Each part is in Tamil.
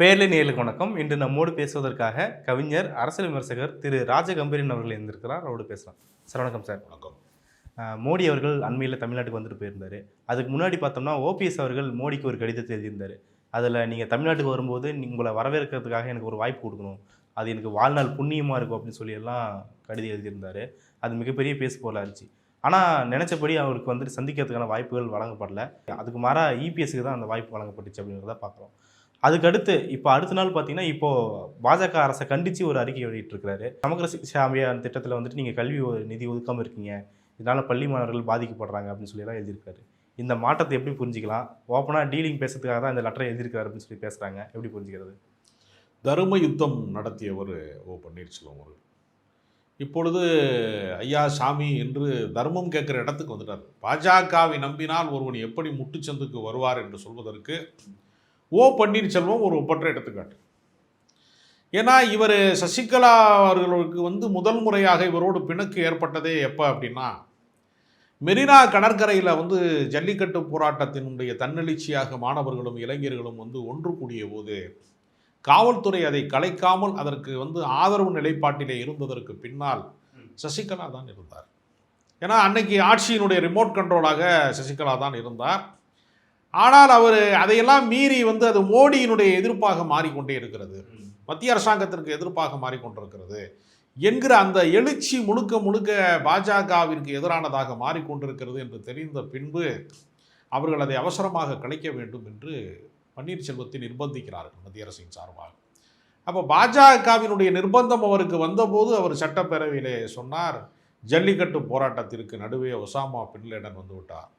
பேர்லி நேயர்களுக்கு வணக்கம். இன்று நம்மோடு பேசுவதற்காக கவிஞர் அரசியல் விமர்சகர் திரு ராஜகம்பீரன் அவர்கள் இருந்திருக்கிறார் அவரோடு பேசலாம். சார் வணக்கம் சார். வணக்கம். மோடி அவர்கள் அண்மையில் தமிழ்நாட்டுக்கு வந்துட்டு போயிருந்தாரு. அதுக்கு முன்னாடி பார்த்தோம்னா ஓபிஎஸ் அவர்கள் மோடிக்கு ஒரு கடிதத்தை எழுதியிருந்தார். அதில் நீங்கள் தமிழ்நாட்டுக்கு வரும்போது உங்களை வரவேற்கிறதுக்காக எனக்கு ஒரு வாய்ப்பு கொடுக்கணும். அது எனக்கு வாழ்நாள் புண்ணியமாக இருக்கும் அப்படின்னு சொல்லி எல்லாம் கடிதம் எழுதியிருந்தார். அது மிகப்பெரிய பேசு போல இருந்துச்சு. ஆனால் நினச்சபடி அவருக்கு வந்துட்டு சந்திக்கிறதுக்கான வாய்ப்புகள் வழங்கப்படல. அதுக்கு மாறாக இபிஎஸ்க்கு தான் அந்த வாய்ப்பு வழங்கப்பட்டுச்சு அப்படிங்கிறத பார்க்குறோம். அதுக்கடுத்து இப்போ அடுத்த நாள் பார்த்தீங்கன்னா இப்போது பாஜக அரசை கண்டித்து ஒரு அறிக்கை வெளியிட்டிருக்கிறாரு. சமகர சிகிச்சை அபியான் திட்டத்தில் வந்துட்டு நீங்கள் கல்வி நிதி ஒதுக்காமல் இருக்கீங்க. இதனால் பள்ளி மாணவர்கள் பாதிக்கப்படுறாங்க அப்படின்னு சொல்லி எல்லாம் எழுதியிருக்காரு. இந்த மாற்றத்தை எப்படி புரிஞ்சிக்கலாம்? ஓப்பனாக டீலிங் பேசுறதுக்காக தான் இந்த லெட்டரை எழுதியிருக்காரு அப்படின்னு சொல்லி பேசுகிறாங்க எப்படி புரிஞ்சுக்கிறது? தர்ம யுத்தம் நடத்தியவர் ஓ பன்னீர்செல்வம் அவர்கள். இப்பொழுது ஐயா சாமி என்று தர்மம் கேட்குற இடத்துக்கு வந்துட்டார். பாஜகவை நம்பினால் ஒருவன் எப்படி முட்டுச்சந்துக்கு வருவார் என்று சொல்வதற்கு ஓ பன்னீர்செல்வம் ஒரு ஒப்பற்ற எடுத்துக்காட்டு. ஏன்னா இவர் சசிகலா அவர்களுக்கு வந்து முதல் முறையாக இவரோடு பிணக்கு ஏற்பட்டதே எப்போ அப்படின்னா மெரினா கடற்கரையில் வந்து ஜல்லிக்கட்டு போராட்டத்தினுடைய தன்னெழுச்சியாக மாணவர்களும் இளைஞர்களும் வந்து ஒன்று கூடிய போது காவல்துறை அதை கலைக்காமல் அதற்கு வந்து ஆதரவு நிலைப்பாட்டிலே இருந்ததற்கு பின்னால் சசிகலா தான் இருந்தார். ஏன்னா அன்னைக்கு ஆட்சியினுடைய ரிமோட் கண்ட்ரோலாக சசிகலா தான் இருந்தார். ஆனால் அவர் அதையெல்லாம் மீறி வந்து அது மோடியினுடைய எதிர்ப்பாக மாறிக்கொண்டே இருக்கிறது. மத்திய அரசாங்கத்திற்கு எதிர்ப்பாக மாறிக்கொண்டிருக்கிறது. என்கிற அந்த எழுச்சி முழுக்க முழுக்க பாஜகவிற்கு எதிரானதாக மாறிக்கொண்டிருக்கிறது என்று தெரிந்த பின்பு அவர்கள் அதை அவசரமாக கலைக்க வேண்டும் என்று பன்னீர்செல்வத்தை நிர்பந்திக்கிறார்கள் மத்திய அரசின் சார்பாக. அப்போ பாஜகவினுடைய நிர்பந்தம் அவருக்கு வந்தபோது அவர் சட்டப்பேரவையிலே சொன்னார் ஜல்லிக்கட்டு போராட்டத்திற்கு நடுவே ஒசாமா பின்லேடன் வந்துவிட்டார்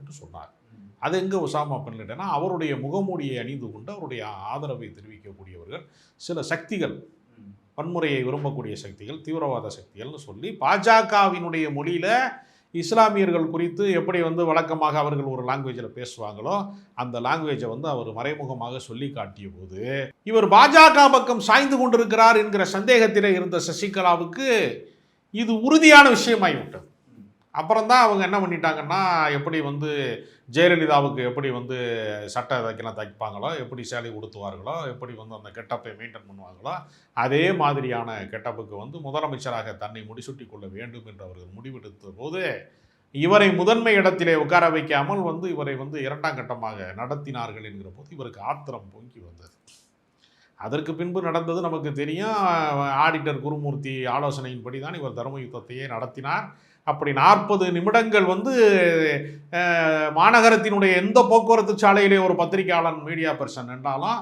என்று சொன்னார். அது எங்கே ஒசாமா பின்லேடனா அவருடைய முகமூடியை அணிந்து கொண்டு அவருடைய ஆதரவை தெரிவிக்கக்கூடியவர்கள் சில சக்திகள் வன்முறையை விரும்பக்கூடிய சக்திகள் தீவிரவாத சக்திகள்னு சொல்லி பாஜகவினுடைய மொழியில் இஸ்லாமியர்கள் குறித்து எப்படி வந்து வழக்கமாக அவர்கள் ஒரு லாங்குவேஜில் பேசுவாங்களோ அந்த லாங்குவேஜை வந்து அவர் மறைமுகமாக சொல்லி காட்டிய போது இவர் பாஜக பக்கம் சாய்ந்து கொண்டிருக்கிறார் என்கிற சந்தேகத்திலே இருந்த சசிகலாவுக்கு இது உறுதியான விஷயமாகிவிட்டது அப்புறம் தான் அவங்க என்ன பண்ணிட்டாங்கன்னா எப்படி வந்து ஜெயலலிதாவுக்கு எப்படி வந்து சட்டை தைக்கலாம் தைப்பாங்களோ எப்படி சேலை உடுத்துவார்களோ எப்படி வந்து அந்த கெட்டப்பை மெயின்டைன் பண்ணுவாங்களோ அதே மாதிரியான கெட்டப்புக்கு வந்து முதலமைச்சராக தன்னை முடிசூட்டி கொள்ள வேண்டும் என்று அவர்கள் முடிவெடுத்த போது இவரை முதன்மை இடத்திலே உட்கார வைக்காமல் வந்து இவரை வந்து இரண்டாம் கட்டமாக நடத்தினார்கள் என்கிற போது இவருக்கு ஆத்திரம் பொங்கி வந்தது. அதற்கு பின்பு நடந்தது நமக்கு தெரியும். ஆடிட்டர் குருமூர்த்தி ஆலோசனையின்படி தான் இவர் தர்ம யுத்தத்தையே நடத்தினார். அப்படி நாற்பது நிமிடங்கள் வந்து மாநகரத்தினுடைய எந்த போக்குவரத்து சாலையிலே ஒரு பத்திரிகையாளன் மீடியா பர்சன் என்றாலும்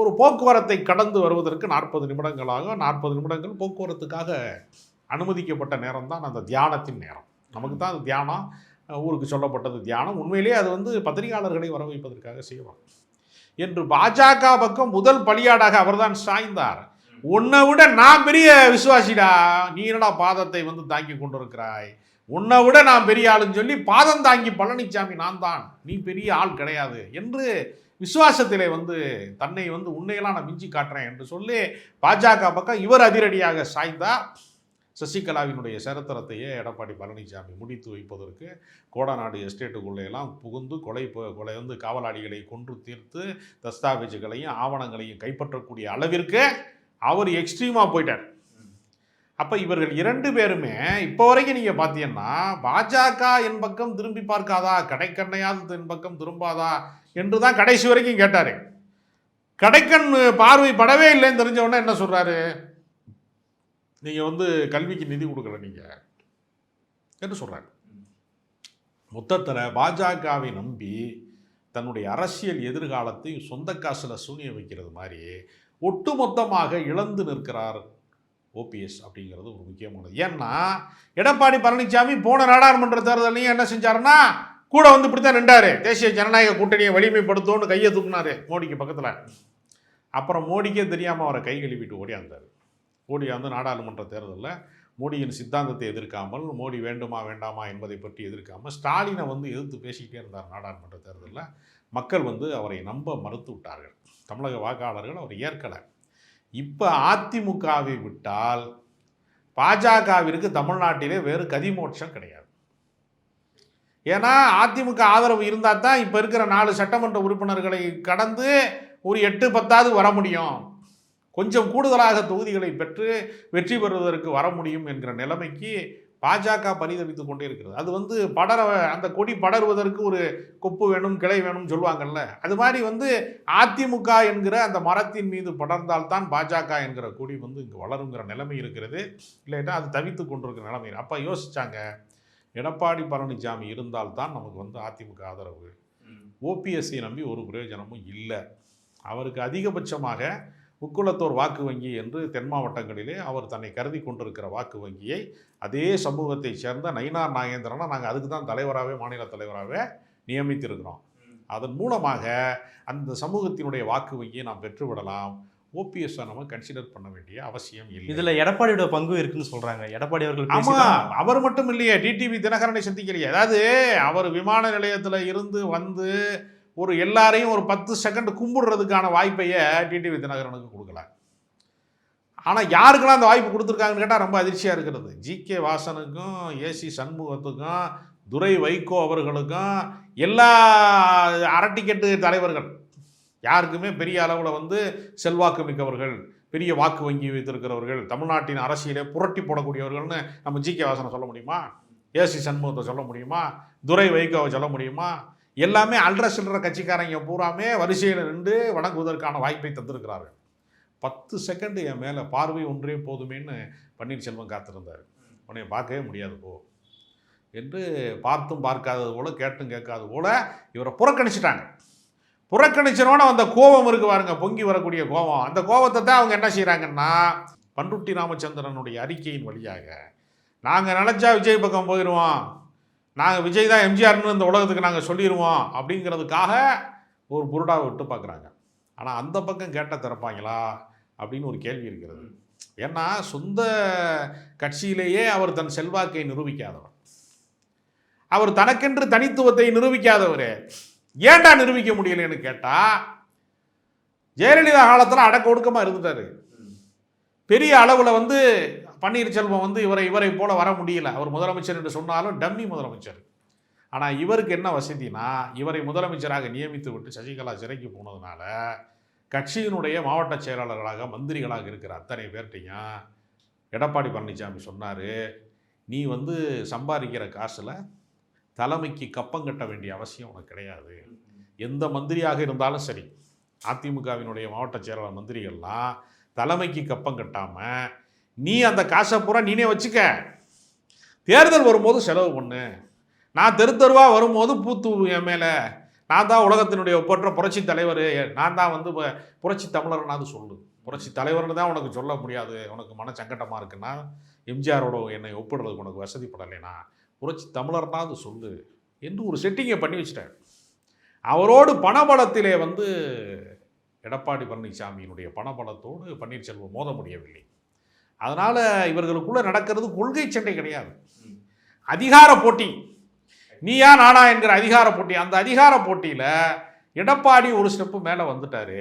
ஒரு போக்குவரத்தை கடந்து வருவதற்கு நாற்பது நிமிடங்களாக நாற்பது நிமிடங்கள் போக்குவரத்துக்காக அனுமதிக்கப்பட்ட நேரம் தான் அந்த தியானத்தின் நேரம். நமக்கு தான் அது தியானம். ஊருக்கு சொல்லப்பட்டது தியானம். உண்மையிலேயே அது வந்து பத்திரிகையாளர்களை வர வைப்பதற்காக செய்வாங்க. என்று பாஜக பக்கம் முதல் பலியாடாக அவர்தான் சாய்ந்தார். உன்னை விட நான் பெரிய விசுவாசிடா நீ என்னடா பாதத்தை வந்து தாங்கி கொண்டிருக்கிறாய்? உன்னை விட நான் பெரிய ஆளுன்னு சொல்லி பாதம் தாங்கி பழனிசாமி நான் தான். நீ பெரிய ஆள் கிடையாது என்று விசுவாசத்திலே வந்து தன்னை வந்து உன்னையெல்லாம் நான் மிஞ்சி காட்டுறேன் என்று சொல்லி பாஜக பக்கம் இவர் அதிரடியாக சாய்ந்தார். சசிகலாவினுடைய சரித்திரத்தையே எடப்பாடி பழனிசாமி முடித்து வைப்பதற்கு கோடநாடு எஸ்டேட்டுக்குள்ளேயெல்லாம் புகுந்து கொலை கொலை வந்து காவலாளிகளை கொன்று தீர்த்து தஸ்தாவேஜுகளையும் ஆவணங்களையும் கைப்பற்றக்கூடிய அளவிற்கு அவர் எக்ஸ்ட்ரீமாக போயிட்டார். அப்போ இவர்கள் இரண்டு பேருமே இப்போ வரைக்கும் நீங்கள் பார்த்தீங்கன்னா பாஜக என் பக்கம் திரும்பி பார்க்காதா? கடைக்கண்ணையாவது என் பக்கம் திரும்பாதா? என்று தான் கடைசி வரைக்கும் கேட்டார். கடைக்கண் பார்வை படவே இல்லைன்னு தெரிஞ்சவொடனே என்ன சொல்கிறாரு நீங்கள் வந்து கல்விக்கு நிதி கொடுக்கல நீங்கள் என்று சொல்கிறாங்க மொத்தத்தில் பாஜகவை நம்பி தன்னுடைய அரசியல் எதிர்காலத்தை சொந்த காசில் சூனிய வைக்கிறது மாதிரி ஒட்டுமொத்தமாக இழந்து நிற்கிறார் ஓபிஎஸ் அப்படிங்கிறது ஒரு முக்கியமானது. ஏன்னா எடப்பாடி பழனிசாமி போன நாடாளுமன்ற தேர்தலையும் என்ன செஞ்சாருன்னா கூட வந்து இப்படி தான் நின்றாரு. தேசிய ஜனநாயக கூட்டணியை வலிமைப்படுத்தோன்னு கையை தூக்குனாரு மோடிக்கு பக்கத்தில். அப்புறம் மோடிக்கே தெரியாமல் அவரை கை கழுவிட்டு ஓடியாந்தார். ஓடியாந்து நாடாளுமன்ற தேர்தலில் மோடியின் சித்தாந்தத்தை எதிர்க்காமல் மோடி வேண்டுமா வேண்டாமா என்பதை பற்றி எதிர்க்காமல் ஸ்டாலினை வந்து எதிர்த்து பேசிக்கிட்டே இருந்தார் நாடாளுமன்ற தேர்தலில். மக்கள் வந்து அவரை நம்ப மறுத்து விட்டார்கள். தமிழக வாக்காளர்கள் அவர் ஏற்கலை. இப்போ அதிமுகவை விட்டால் பாஜகவிற்கு தமிழ்நாட்டிலே வேறு கதிமோட்சம் கிடையாது. ஏன்னா அதிமுக ஆதரவு இருந்தால் தான் இப்போ இருக்கிற நாலு சட்டமன்ற உறுப்பினர்களை கடந்து ஒரு எட்டு பத்தாவது வர முடியும். கொஞ்சம் கூடுதலாக தொகுதிகளை பெற்று வெற்றி பெறுவதற்கு வர முடியும் என்கிற நிலைமைக்கு பாஜக பரிதவித்து கொண்டே இருக்கிறது. அது வந்து படர அந்த கொடி படருவதற்கு ஒரு கொப்பு வேணும் கிளை வேணும்னு சொல்லுவாங்கல்ல. அது மாதிரி வந்து அதிமுக என்கிற அந்த மரத்தின் மீது படர்ந்தால்தான் பாஜக என்கிற கொடி வந்து இங்கே வளருங்கிற நிலைமை இருக்கிறது. இல்லைன்னா அது தவித்து கொண்டிருக்கிற நிலைமை. அப்போ யோசிச்சாங்க எடப்பாடி பழனிசாமி இருந்தால்தான் நமக்கு வந்து அதிமுக ஆதரவு. ஓபிஎஸ்சி நம்பி ஒரு பிரயோஜனமும் இல்லை. அவருக்கு அதிகபட்சமாக முக்குளத்தோர் வாக்கு வங்கி என்று தென் மாவட்டங்களிலே அவர் தன்னை கருதி கொண்டிருக்கிற வாக்கு வங்கியை அதே சமூகத்தை சேர்ந்த நயினார் நாகேந்திரனை நாங்கள் அதுக்கு தான் தலைவராகவே மாநில தலைவராகவே நியமித்திருக்கிறோம். அதன் மூலமாக அந்த சமூகத்தினுடைய வாக்கு வங்கியை நாம் பெற்றுவிடலாம் ஓபிஎஸ் நம்ம கன்சிடர் பண்ண வேண்டிய அவசியம் இல்லை. இதுல எடப்பாடியோட பங்கு இருக்குன்னு சொல்றாங்க. எடப்பாடி அவர்கள் ஆமா பேசிதான் அவர் மட்டும் இல்லையே. டிடிவி தினகரனை சந்திக்கலையே. அதாவது அவர் விமான நிலையத்துல இருந்து வந்து ஒரு எல்லாரையும் ஒரு பத்து செகண்ட் கும்பிடுறதுக்கான வாய்ப்பையே டிடிவி தினகரனுக்கு கொடுக்கல. ஆனால் யாருக்கெல்லாம் அந்த வாய்ப்பு கொடுத்துருக்காங்கன்னு கேட்டால் ரொம்ப அதிர்ச்சியாக இருக்கிறது. ஜி கே வாசனுக்கும் ஏசி சண்முகத்துக்கும் துரை வைகோ அவர்களுக்கும் எல்லா அரட்டிக்கெட்டு தலைவர்கள் யாருக்குமே பெரிய அளவில் வந்து செல்வாக்கு மிக்கவர்கள் பெரிய வாக்கு வங்கி வைத்திருக்கிறவர்கள் தமிழ்நாட்டின் அரசியலை புரட்டி போடக்கூடியவர்கள்னு நம்ம ஜி கே வாசனை சொல்ல முடியுமா? ஏசி சண்முகத்தை சொல்ல முடியுமா? துரை வைகோவை சொல்ல முடியுமா? எல்லாமே அல்ற சில்லற கட்சிக்காரங்க பூராமே வரிசையில் நின்று வணங்குவதற்கான வாய்ப்பை தந்திருக்கிறார்கள். பத்து செகண்டு என் மேலே பார்வை ஒன்றே போதுமேன்னு பன்னீர்செல்வம் காத்திருந்தார். உன்னை பார்க்கவே முடியாது போ என்று பார்த்தும் பார்க்காதது போல கேட்டும் கேட்காது போல் இவரை புறக்கணிச்சிட்டாங்க. புறக்கணிச்சனோட அந்த கோபம் இருக்கு பாருங்க பொங்கி வரக்கூடிய கோபம். அந்த கோபத்தை தான் அவங்க என்ன செய்கிறாங்கன்னா பண்ருட்டி ராமச்சந்திரனுடைய அறிக்கையின் வழியாக நாங்கள் நினச்சா விஜய் பக்கம் போயிடுவோம் நாங்கள் விஜய் தான் எம்ஜிஆர்னு இந்த உலகத்துக்கு நாங்கள் சொல்லிடுவோம் அப்படிங்கிறதுக்காக ஒரு புருடாவை விட்டு பார்க்குறாங்க ஆனால் அந்த பக்கம் கேட்ட திறப்பாங்களா? அப்படின்னு ஒரு கேள்வி இருக்கிறது. ஏன்னா சொந்த கட்சியிலேயே அவர் தன் செல்வாக்கை நிரூபிக்காதவர். அவர் தனக்கென்று தனித்துவத்தை நிரூபிக்காதவர். ஏண்டா நிரூபிக்க முடியலன்னு கேட்டால் ஜெயலலிதா காலத்தில் அடக்க ஒடுக்கமாக இருந்துட்டாரு. பெரிய அளவில் வந்து பன்னீர்செல்வம் வந்து இவரை இவரை போல வர முடியல. அவர் முதலமைச்சர் என்று சொன்னாலும் டம்மி முதலமைச்சர். ஆனால் இவருக்கு என்ன வசதினா இவரை முதலமைச்சராக நியமித்து விட்டு சசிகலா சிறைக்கு போனதுனால கட்சியினுடைய மாவட்ட செயலாளர்களாக மந்திரிகளாக இருக்கிற அத்தனை பேர்ட்டையும் எடப்பாடி பழனிசாமி சொன்னார் நீ வந்து சம்பாதிக்கிற காசில் தலைமைக்கு கப்பம் கட்ட வேண்டிய அவசியம் உனக்கு கிடையாது. எந்த மந்திரியாக இருந்தாலும் சரி அதிமுகவினுடைய மாவட்ட செயலாளர் மந்திரிகள்லாம் தலைமைக்கு கப்பம் கட்டாமல் நீ அந்த காசை பூரா நீனே வச்சுக்க. தேர்தல் வரும்போது செலவு பண்ணு. நான் தெரு தெருவாக வரும்போது பூத்து என் மேலே. நான் தான் உலகத்தினுடைய ஒப்பற்ற புரட்சி தலைவர். நான் தான் வந்து புரட்சி தமிழர்னாவது சொல்லு. புரட்சி தலைவர்னு தான் உனக்கு சொல்ல முடியாது. உனக்கு மன சங்கடமாக இருக்குன்னா எம்ஜிஆரோட என்னை ஒப்பிடுறதுக்கு உனக்கு வசதிப்படலைனா புரட்சி தமிழர்னாவது சொல்லு என்று ஒரு செட்டிங்கை பண்ணி வச்சிட்டார் அவரோடு பணபலத்திலே வந்து எடப்பாடி பழனிசாமியினுடைய பணபலத்தோடு பன்னீர்செல்வம் மோத முடியவில்லை அதனால் இவர்களுக்குள்ளே நடக்கிறது கொள்கை சண்டை கிடையாது. அதிகார போட்டி. நீயா நானா என்கிற அதிகார போட்டி. அந்த அதிகார போட்டியில் எடப்பாடி ஒரு ஸ்டெப்பு மேலே வந்துட்டார்.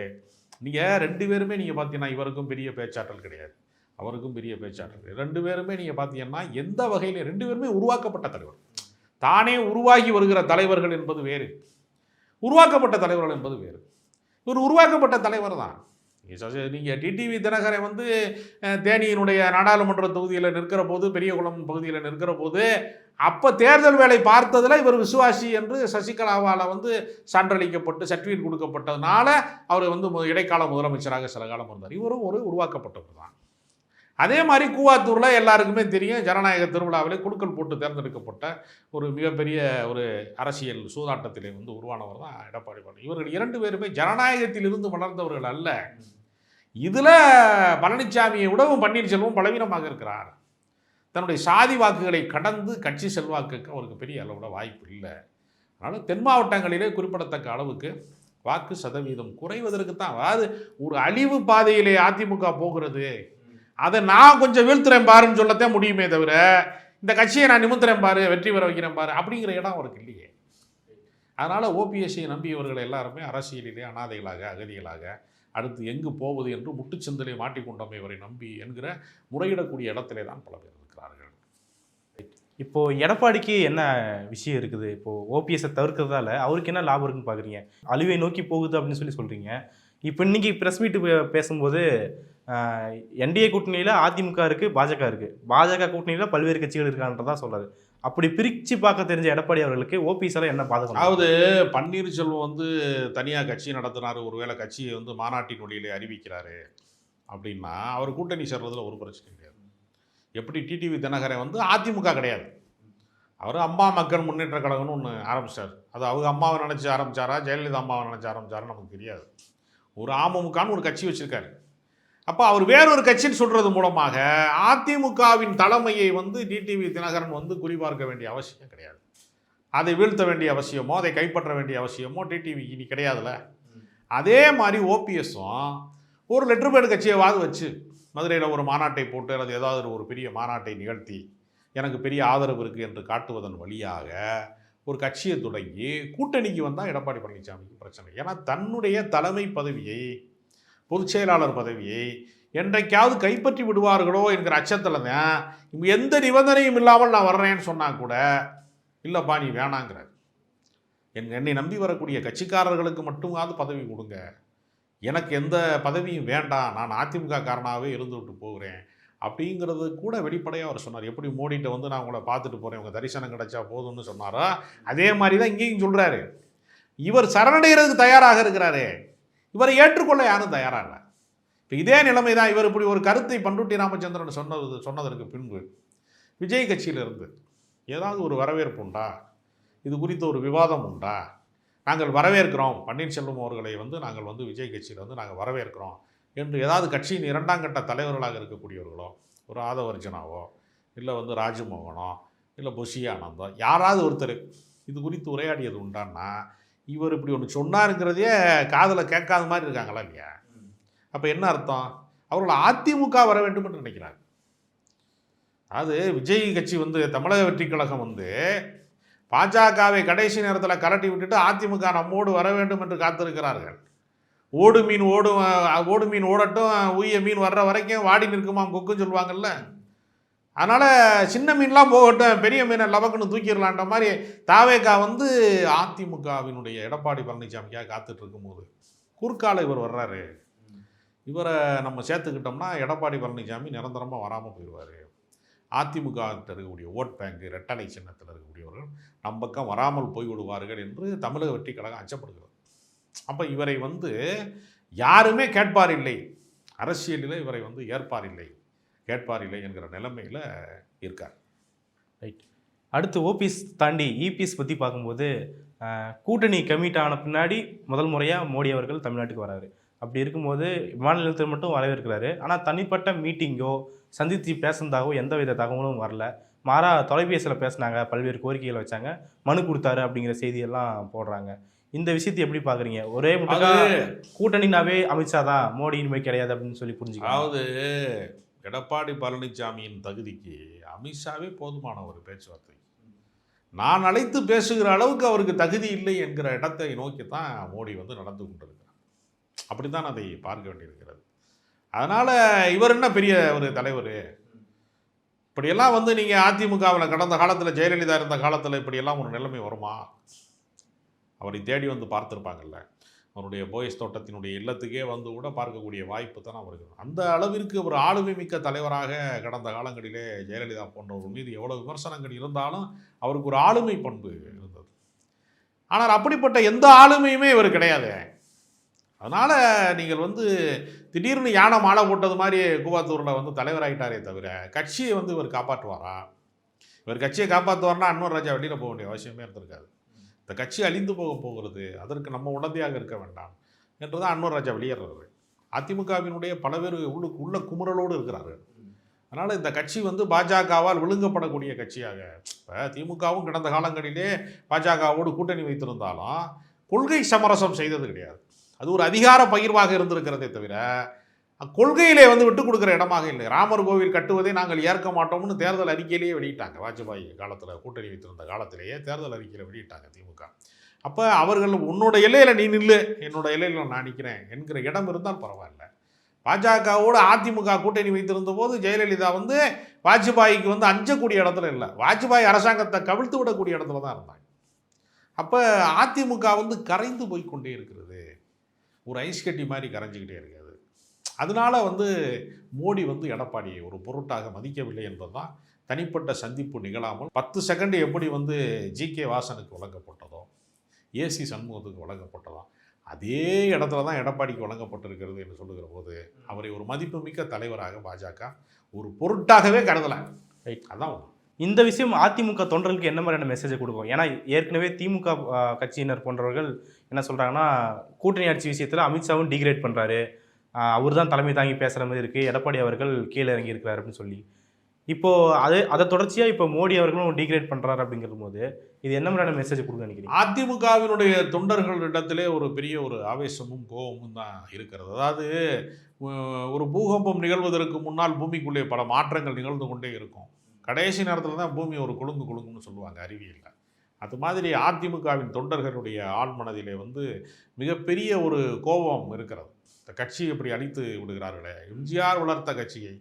நீங்கள் ரெண்டு பேருமே நீங்கள் பார்த்தீங்கன்னா இவருக்கும் பெரிய பேச்சாற்றல் கிடையாது. அவருக்கும் பெரிய பேச்சாற்றல் கிடையாது. ரெண்டு பேருமே நீங்கள் பார்த்தீங்கன்னா எந்த வகையில் ரெண்டு பேருமே உருவாக்கப்பட்ட தலைவர். தானே உருவாகி வருகிற தலைவர்கள் என்பது வேறு. உருவாக்கப்பட்ட தலைவர்கள் என்பது வேறு. இவர் உருவாக்கப்பட்ட தலைவர் தான். நீங்கள் டிடிவி தினகரை வந்து தேனியினுடைய நாடாளுமன்ற தொகுதியில் நிற்கிற போது பெரியகுளம் பகுதியில் நிற்கிற போது அப்போ தேர்தல் வேலை பார்த்ததில் இவர் விசுவாசி என்று சசிகலாவால் வந்து சான்றளிக்கப்பட்டு சர்டிஃபிகேட் கொடுக்கப்பட்டதுனால அவர் வந்து இடைக்கால முதலமைச்சராக சில காலம் இருந்தார். இவரும் ஒரு உருவாக்கப்பட்டவர் தான். அதே மாதிரி கூவாத்தூரில் எல்லாருக்குமே தெரியும் ஜனநாயக திருவிழாவிலே குழுக்கள் போட்டு தேர்ந்தெடுக்கப்பட்ட ஒரு மிகப்பெரிய ஒரு அரசியல் சூதாட்டத்திலே வந்து உருவானவர் தான் எடப்பாடி பழனி. இவர்கள் இரண்டு பேருமே ஜனநாயகத்திலிருந்து வளர்ந்தவர்கள் அல்ல. இதில் பழனிசாமியை விடவும் பன்னீர்செல்வம் பலவீனமாக இருக்கிறார். தன்னுடைய சாதி வாக்குகளை கடந்து கட்சி செல்வாக்குக்கு அவருக்கு பெரிய அளவில் வாய்ப்பு இல்லை. அதனால் தென் மாவட்டங்களிலே குறிப்பிடத்தக்க அளவுக்கு வாக்கு சதவீதம் குறைவதற்கு தான் அதாவது ஒரு அழிவு பாதையிலே அதிமுக போகிறது அதை நான் கொஞ்சம் வீழ்த்துறேன் பாருன்னு சொல்லத்தான் முடியுமே தவிர இந்த கட்சியை நான் நிமித்துறேன் பாரு வெற்றி பெற வைக்கிறேன் பாரு அப்படிங்கிற இடம் அவருக்கு இல்லையே. அதனால் ஓபிஎஸ்சியை நம்பியவர்கள் எல்லாருமே அரசியலிலே அனாதைகளாக அகதிகளாக அடுத்து எங்கு போவது என்று முட்டுச்சந்திலே மாட்டிக்கொண்டமை இவரை நம்பி என்கிற முறையிடக்கூடிய இடத்திலே தான் பல பேர் இருக்கிறார்கள். இப்போது எடப்பாடிக்கு என்ன விஷயம் இருக்குது? இப்போது ஓபிஎஸ்ஸை தவிர்க்கிறதால அவருக்கு என்ன லாபம் இருக்குன்னு பார்க்குறீங்க அழிவை நோக்கி போகுது அப்படின்னு சொல்லி சொல்கிறீங்க இப்போ இன்றைக்கி ப்ரெஸ் மீட்டு பேசும்போது என்டிஏ கூட்டணியில் அதிமுக இருக்குது பாஜக இருக்குது பாஜக கூட்டணியில் பல்வேறு கட்சிகள் இருக்கான்றதான் சொல்றாரு. அப்படி பிரித்து பார்க்க தெரிஞ்ச எடப்பாடி அவர்களுக்கு ஓபிஎஸ்ஸால் என்ன பாதகம் அதாவது பன்னீர்செல்வம் வந்து தனியாக கட்சி நடத்தினார் ஒருவேளை கட்சியை வந்து மாநாட்டின் வழியிலே அறிவிக்கிறாரு அப்படின்னா அவர் கூட்டணி சேர்றதுல ஒரு பிரச்சனை கிடையாது. எப்படி டிடிவி தினகரன் வந்து அதிமுக கிடையாது. அவர் அம்மா மக்கள் முன்னேற்ற கழகம்னு ஒன்று ஆரம்பிச்சார். அது அவங்க அம்மாவை நினச்சி ஆரம்பித்தாரா ஜெயலலிதா அம்மாவை நினச்சி ஆரம்பித்தாரா நமக்கு தெரியாது. ஒரு அமமுகன்னு ஒரு கட்சி வச்சுருக்காரு. அப்போ அவர் வேறொரு கட்சின்னு சொல்கிறது மூலமாக அதிமுகவின் தலைமையை வந்து டிடிவி தினகரன் வந்து குறிபார்க்க வேண்டிய அவசியம் கிடையாது. அதை வீழ்த்த வேண்டிய அவசியமோ அதை கைப்பற்ற வேண்டிய அவசியமோ டிடிவி இனி கிடையாதுல்ல அதே மாதிரி ஓபிஎஸும் ஒரு லெட்டர் பேடு கட்சியவாது வச்சு மதுரையில் ஒரு மாநாட்டை போட்டு அல்லது ஏதாவது ஒரு பெரிய மாநாட்டை நிகழ்த்தி எனக்கு பெரிய ஆதரவு இருக்குது என்று காட்டுவதன் வழியாக ஒரு கட்சியை தொடங்கி கூட்டணிக்கு வந்தால் எடப்பாடி பழனிசாமிக்கு பிரச்சனை. ஏன்னா தன்னுடைய தலைமை பதவியை பொதுச் செயலாளர் பதவியை என்றைக்காவது கைப்பற்றி விடுவார்களோ என்கிற அச்சத்தில் தான் எந்த நிபந்தனையும் இல்லாமல் நான் வர்றேன்னு சொன்னால் கூட இல்லைப்பா நீ வேணாங்கிறார். என் என்னை நம்பி வரக்கூடிய கட்சிக்காரர்களுக்கு மட்டுமாவது பதவி கொடுங்க. எனக்கு எந்த பதவியும் வேண்டாம். நான் அதிமுக காரணாகவே இருந்துவிட்டு போகிறேன். அப்படிங்கிறது கூட வெளிப்படையாக அவர் சொன்னார். எப்படி மோடிட்ட வந்து நான் உங்களை பார்த்துட்டு போகிறேன் உங்கள் தரிசனம் கிடைச்சா போதும்னு சொன்னாரோ? அதே மாதிரி தான் இங்கேயும் சொல்கிறாரு இவர் சரணடைகிறதுக்கு தயாராக இருக்கிறாரு. இவரை ஏற்றுக்கொள்ள யாரும் தயாராக இல்லை. இப்போ இதே நிலைமை தான் இவர் இப்படி ஒரு கருத்தை பண்ருட்டி ராமச்சந்திரன் சொன்னது சொன்னதற்கு பின்பு விஜய் கட்சியிலிருந்து ஏதாவது ஒரு வரவேற்பு உண்டா? இது குறித்த ஒரு விவாதம் உண்டா? நாங்கள் வரவேற்கிறோம். பன்னீர்செல்வம் அவர்களை வந்து நாங்கள் வந்து விஜய் கட்சியில் வந்து நாங்கள் வரவேற்கிறோம். என்று ஏதாவது கட்சியின் இரண்டாம் கட்ட தலைவர்களாக இருக்கக்கூடியவர்களோ ஒரு ஆதவர்ஜனாவோ இல்லை வந்து ராஜமோகனோ இல்லை புஷி ஆனந்தோ யாராவது ஒருத்தர் இது குறித்து உரையாடியது உண்டான்னா இவர் இப்படி ஒன்று சொன்னாருங்கிறதையே காதில் கேட்காத மாதிரி இருக்காங்களா இல்லையா? அப்போ என்ன அர்த்தம்? அவர்கள் அதிமுக வர வேண்டும் என்று நினைக்கிறாங்க அது விஜய் கட்சி வந்து தமிழக வெற்றிக் கழகம் வந்து பாஜகவை கடைசி நேரத்தில் கரட்டி விட்டுட்டு அதிமுக நம்மோடு வர வேண்டும் என்று காத்திருக்கிறார்கள். ஓடு மீன் ஓடும் ஓடு மீன் ஓடட்டும் உய்ய மீன் வர்ற வரைக்கும் வாடி நிற்குமாம் கொக்குன்னு சொல்லுவாங்கல்ல. அதனால் சின்ன மீன்லாம் போகட்டும் பெரிய மீனை லபக்குன்னு தூக்கிடலான்ற மாதிரி தாவேகா வந்து அதிமுகவினுடைய எடப்பாடி பழனிசாமிக்காக காத்துட்டு இருக்கும்போது குறுக்கால இவர் வர்றாரு. இவரை நம்ம சேர்த்துக்கிட்டோம்னா எடப்பாடி பழனிசாமி நிரந்தரமாக வராமல் போயிடுவார். அதிமுக இருக்கக்கூடிய ஓட் பேங்க் ரெட்டலை சின்னத்தில் இருக்கக்கூடியவர்கள் நம்பக்கம் வராமல் போய்விடுவார்கள் என்று தமிழக வெற்றி கழகம் அச்சப்படுகிறது. அப்போ இவரை வந்து யாருமே கேட்பார் இல்லை அரசியலில் இவரை வந்து ஏற்பார் இல்லை கேட்பார் இல்லை என்கிற நிலைமையில் இருக்கார். ரைட் அடுத்து ஓபிஎஸ் தாண்டி e இபிஎஸ் பற்றி பார்க்கும்போது கூட்டணி கமிட் ஆன பின்னாடி முதல் முறையாக மோடி அவர்கள் தமிழ்நாட்டுக்கு வராரு. அப்படி இருக்கும்போது மாநிலத்தில் மட்டும் வரவேற்கிறாரு. ஆனால் தனிப்பட்ட மீட்டிங்கோ சந்தித்து பேசுனதாகவோ எந்த வித தகவலும் வரல. மாறா தொலைபேசியில் பேசுனாங்க பல்வேறு கோரிக்கைகளை வச்சாங்க. மனு கொடுத்தாரு அப்படிங்கிற செய்தியெல்லாம் போடுறாங்க. இந்த விஷயத்தை எப்படி பார்க்குறீங்க ஒரே கூட்டணினாவே அமித்ஷா தான் மோடி இனிமே கிடையாது அப்படின்னு சொல்லி புரிஞ்சுக்கலாம் அதாவது எடப்பாடி பழனிசாமியின் தகுதிக்கு அமித்ஷாவே போதுமான ஒரு பேச்சுவார்த்தை. நான் அழைத்து பேசுகிற அளவுக்கு அவருக்கு தகுதி இல்லை என்கிற இடத்தை நோக்கி தான் மோடி வந்து நடந்து கொண்டிருக்கிறார். அப்படி தான் அதை பார்க்க வேண்டியிருக்கிறது. அதனால் இவர் என்ன பெரிய ஒரு தலைவர்? இப்படியெல்லாம் வந்து நீங்கள் அதிமுகவில் கடந்த காலத்தில் ஜெயலலிதா இருந்த காலத்தில் இப்படியெல்லாம் ஒரு நிலைமை வருமா? அவரை தேடி வந்து பார்த்துருப்பாங்கல்ல. அவருடைய போயஸ் தோட்டத்தினுடைய இல்லத்துக்கே வந்து கூட பார்க்கக்கூடிய வாய்ப்பு தான் அவருக்கு. அந்த அளவிற்கு ஒரு ஆளுமை மிக்க தலைவராக கடந்த காலங்களிலே ஜெயலலிதா போன்றவர் மீது எவ்வளோ விமர்சனங்கள் இருந்தாலும் அவருக்கு ஒரு ஆளுமை பண்பு இருந்தது. ஆனால் அப்படிப்பட்ட எந்த ஆளுமையுமே இவர் கிடையாது. அதனால் நீங்கள் வந்து திடீர்னு யானை மாலை போட்டது மாதிரி கூவாத்தூரில் வந்து தலைவராயிட்டாரே தவிர கட்சியை வந்து இவர் காப்பாற்றுவாரா? இவர் கட்சியை காப்பாற்றுவார்னா அன்வர் ராஜா வெளியில் போக வேண்டிய அவசியமே இருந்திருக்காது. இந்த கட்சி அழிந்து போக போகிறது அதற்கு நம்ம உடந்தையாக இருக்க வேண்டாம் என்று தான் அன்வர் ராஜா வெளியேறாரு அதிமுகவினுடைய பல பேர் உள்ளுக்கு உள்ள குமுறலோடு இருக்கிறார்கள். அதனால் இந்த கட்சி வந்து பாஜகவால் விழுங்கப்படக்கூடிய கட்சியாக இப்போ திமுகவும் கடந்த காலங்களிலே பாஜகவோடு கூட்டணி வைத்திருந்தாலும் கொள்கை சமரசம் செய்தது கிடையாது. அது ஒரு அதிகார பகிர்வாக இருந்திருக்கிறதே தவிர கொள்கையிலே வந்து விட்டு கொடுக்குற இடமாக இல்லை. ராமர் கோவில் கட்டுவதை நாங்கள் ஏற்க மாட்டோம்னு தேர்தல் அறிக்கையிலேயே வெளியிட்டாங்க. வாஜ்பாய் காலத்தில் கூட்டணி வைத்திருந்த காலத்திலேயே தேர்தல் அறிக்கையில் வெளியிட்டாங்க திமுக. அப்போ அவர்கள் உன்னோட எல்லையில் நீ நில்லு. என்னோட எல்லையில் நான் நிற்கிறேன் என்கிற இடம் இருந்தால் பரவாயில்ல. பாஜகவோடு அதிமுக கூட்டணி வைத்திருந்த போது ஜெயலலிதா வந்து வாஜ்பாய்க்கு வந்து அஞ்சக்கூடிய இடத்துல இல்லை. வாஜ்பாய் அரசாங்கத்தை கவிழ்த்து விடக்கூடிய இடத்துல தான் இருந்தாங்க. அப்போ அதிமுக வந்து கரைந்து போய் கொண்டே இருக்கிறது. ஒரு ஐஸ் கட்டி மாதிரி கரைஞ்சிக்கிட்டே இருக்கு. அதனால வந்து மோடி வந்து எடப்பாடியை ஒரு பொருட்டாக மதிக்கவில்லை என்பதுதான் தனிப்பட்ட சந்திப்பு நிகழாமல் பத்து செகண்ட் எப்படி வந்து ஜி கே வாசனுக்கு வழங்கப்பட்டதோ ஏசி சண்முகத்துக்கு வழங்கப்பட்டதோ அதே இடத்துல தான் எடப்பாடிக்கு வழங்கப்பட்டிருக்கிறது என்று சொல்லுகிற போது அவரை ஒரு மதிப்புமிக்க தலைவராக பாஜக ஒரு பொருட்டாகவே கருதலை Right. அதான். இந்த விஷயம் அதிமுக தொண்டர்களுக்கு என்ன மாதிரியான மெசேஜை கொடுக்கும் ஏன்னா ஏற்கனவே திமுக கட்சியினர் போன்றவர்கள் என்ன சொல்றாங்கன்னா கூட்டணி ஆட்சி விஷயத்துல அமித்ஷாவும் டிகிரேட் பண்றாரு அவர் தான் தலைமை தாங்கி பேசுகிற மாதிரி இருக்குது எடப்பாடி அவர்கள் கீழே இறங்கி இருக்கிறார் அப்படின்னு சொல்லி. இப்போது அது அதை தொடர்ச்சியாக இப்போ மோடி அவர்களும் டிகிரேட் பண்ணுறாரு அப்படிங்கிற போது இது என்ன மாதிரியான மெசேஜ் கொடுக்க நினைக்கிறீங்க? அதிமுகவினுடைய தொண்டர்களிடத்திலே ஒரு பெரிய ஒரு ஆவேசமும் கோபமும் தான் இருக்கிறது. அதாவது ஒரு பூகம்பம் நிகழ்வதற்கு முன்னால் பூமிக்குள்ளே பல மாற்றங்கள் நிகழ்ந்து கொண்டே இருக்கும். கடைசி நேரத்தில் தான் பூமி ஒரு குலுங்கு குலுங்குன்னு சொல்லுவாங்க அறிவியலில். அது மாதிரி அதிமுகவின் தொண்டர்களுடைய ஆழ்மனதிலே வந்து மிகப்பெரிய ஒரு கோபம் இருக்கிறது. இந்த கட்சியை இப்படி அழித்து விடுகிறார்களே? எம்ஜிஆர் வளர்த்த கட்சியை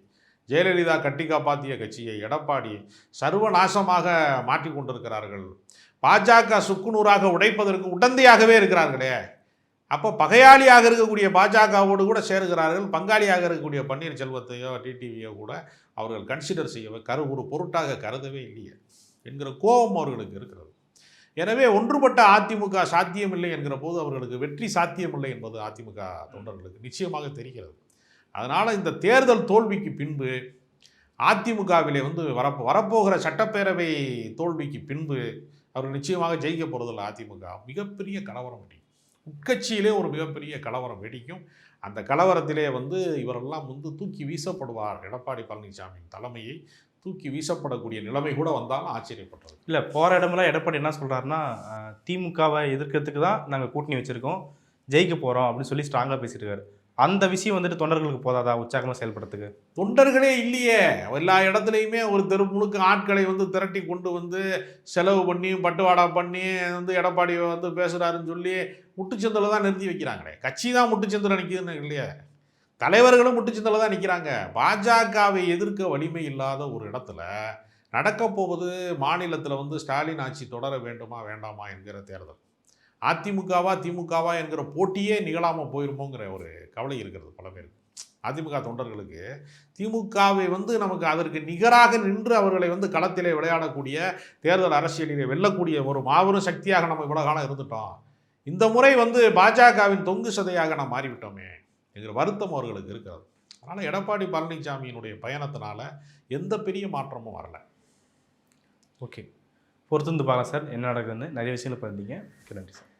ஜெயலலிதா கட்டி காப்பாற்றிய கட்சியை எடப்பாடி சர்வநாசமாக மாற்றி கொண்டிருக்கிறார்கள். பாஜக சுக்குநூறாக உடைப்பதற்கு உடந்தையாகவே இருக்கிறார்களே. அப்போ பகையாளியாக இருக்கக்கூடிய பாஜகவோடு கூட சேருகிறார்கள். பங்காளியாக இருக்கக்கூடிய பன்னீர்செல்வத்தையோ டிடிவியோ கூட அவர்கள் கன்சிடர் செய்யவே கரு ஒரு பொருட்டாக கருதவே இல்லையே என்கிற கோபம் அவர்களுக்கு இருக்கிறது. எனவே ஒன்றுபட்ட அதிமுக சாத்தியமில்லை என்கிற போது அவர்களுக்கு வெற்றி சாத்தியமில்லை என்பது அதிமுக தொண்டர்களுக்கு நிச்சயமாக தெரிகிறது. அதனால் இந்த தேர்தல் தோல்விக்கு பின்பு அதிமுகவிலே வந்து வரப்போ வரப்போகிற சட்டப்பேரவை தோல்விக்கு பின்பு அவர் நிச்சயமாக ஜெயிக்க போகிறதில்ல அதிமுக. மிகப்பெரிய கலவரம் வெடிக்கும் உட்கட்சியிலே ஒரு மிகப்பெரிய கலவரம் வெடிக்கும். அந்த கலவரத்திலே வந்து இவரெல்லாம் வந்து தூக்கி வீசப்படுவார் எடப்பாடி பழனிசாமியின் தலைமையை. தூக்கி வீசப்படக்கூடிய நிலைமை கூட வந்தாலும் ஆச்சரியப்பட்டது இல்ல போற இடமெல்லாம் எடப்பாடி என்ன சொல்றாருன்னா ஆ, திமுகவை எதிர்க்கிறதுக்கு தான் நாங்க கூட்டணி வச்சிருக்கோம் ஜெயிக்க போறோம் அப்படின்னு சொல்லி ஸ்ட்ராங்கா பேசிட்டு இருக்காரு அந்த விஷயம் வந்துட்டு தொண்டர்களுக்கு போதாதா? உற்சாகமா செயல்படுறதுக்கு. தொண்டர்களே இல்லையே. எல்லா இடத்துலையுமே ஒரு தெரு முழுக்க ஆட்களை வந்து திரட்டி கொண்டு வந்து செலவு பண்ணி பட்டுவாடா பண்ணி வந்து எடப்பாடி வந்து பேசுகிறாருன்னு சொல்லி முட்டுச்சந்தில் தான் நிறுத்தி வைக்கிறாங்களே. கட்சி தான் முட்டுச்சந்தில் நிற்கிதுன்னு இல்லையே. தலைவர்களும் முட்டுச்சந்தில் தான் நிற்கிறாங்க பாஜகவை எதிர்க்க வலிமை இல்லாத ஒரு இடத்துல நடக்கப் போவது மாநிலத்தில் வந்து ஸ்டாலின் ஆட்சி தொடர வேண்டுமா வேண்டாமா என்கிற தேர்தல். அதிமுகவா திமுகவா என்கிற போட்டியே நிகழாமல் போயிருமோங்கிற ஒரு கவலை இருக்கிறது பல பேருக்கு. அதிமுக தொண்டர்களுக்கு திமுகவை வந்து நமக்கு அதற்கு நிகராக நின்று அவர்களை வந்து களத்திலே விளையாடக்கூடிய தேர்தல் அரசியலிலே வெல்லக்கூடிய ஒரு மாபெரும் சக்தியாக நம்ம இவ்வளோ காலம் இருந்துட்டோம். இந்த முறை வந்து பாஜகவின் தொங்கு சதையாக நாம் மாறிவிட்டோமே. என்கிற வருத்தம் அவர்களுக்கு இருக்கிறது அதனால் எடப்பாடி பழனிசாமியினுடைய பயணத்தினால எந்த பெரிய மாற்றமும் வரல. ஓகே. பொறுத்து வந்து சார் என்ன நடக்குதுன்னு நிறைய விஷயங்கள் பண்ணிங்க ஓகே நன்றி சார்.